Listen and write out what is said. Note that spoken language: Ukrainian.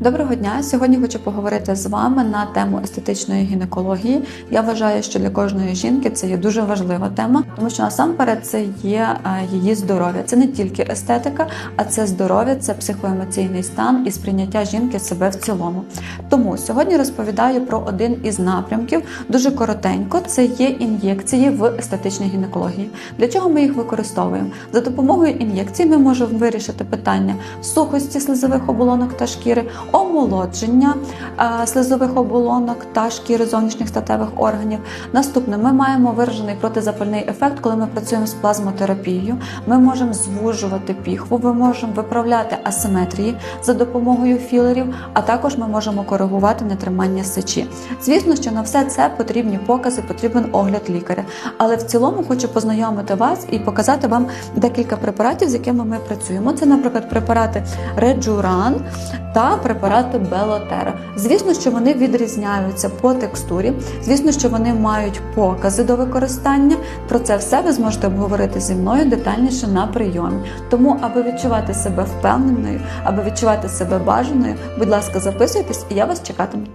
Доброго дня! Сьогодні хочу поговорити з вами на тему естетичної гінекології. Я вважаю, що для кожної жінки це є дуже важлива тема, тому що насамперед це є е, її здоров'я. Це не тільки естетика, а це здоров'я, це психоемоційний стан і сприйняття жінки себе в цілому. Тому сьогодні розповідаю про один із напрямків. Дуже коротенько. Це є ін'єкції в естетичній гінекології. Для чого ми їх використовуємо? За допомогою ін'єкцій ми можемо вирішити питання сухості слизових оболонок та шкіри, омолодження е, слизових оболонок та шкіри зовнішніх статевих органів. Наступне, ми маємо виражений протизапальний ефект, коли ми працюємо з плазмотерапією. Ми можемо звужувати піхву, ми можемо виправляти асиметрії за допомогою філерів, а також ми можемо коригувати нетримання сечі. Звісно, що на все це потрібні покази, потрібен огляд лікаря. Але в цілому хочу познайомити вас і показати вам декілька препаратів, з якими ми працюємо. Це, наприклад, препарати Реджуран та препарати Белотера. Звісно, що вони відрізняються по текстурі. Звісно, що вони мають покази до використання. Про це все ви зможете обговорити зі мною детальніше на прийомі. Тому, аби відчувати себе впевненою, аби відчувати себе бажаною, будь ласка, записуйтесь, і я вас чекатиму.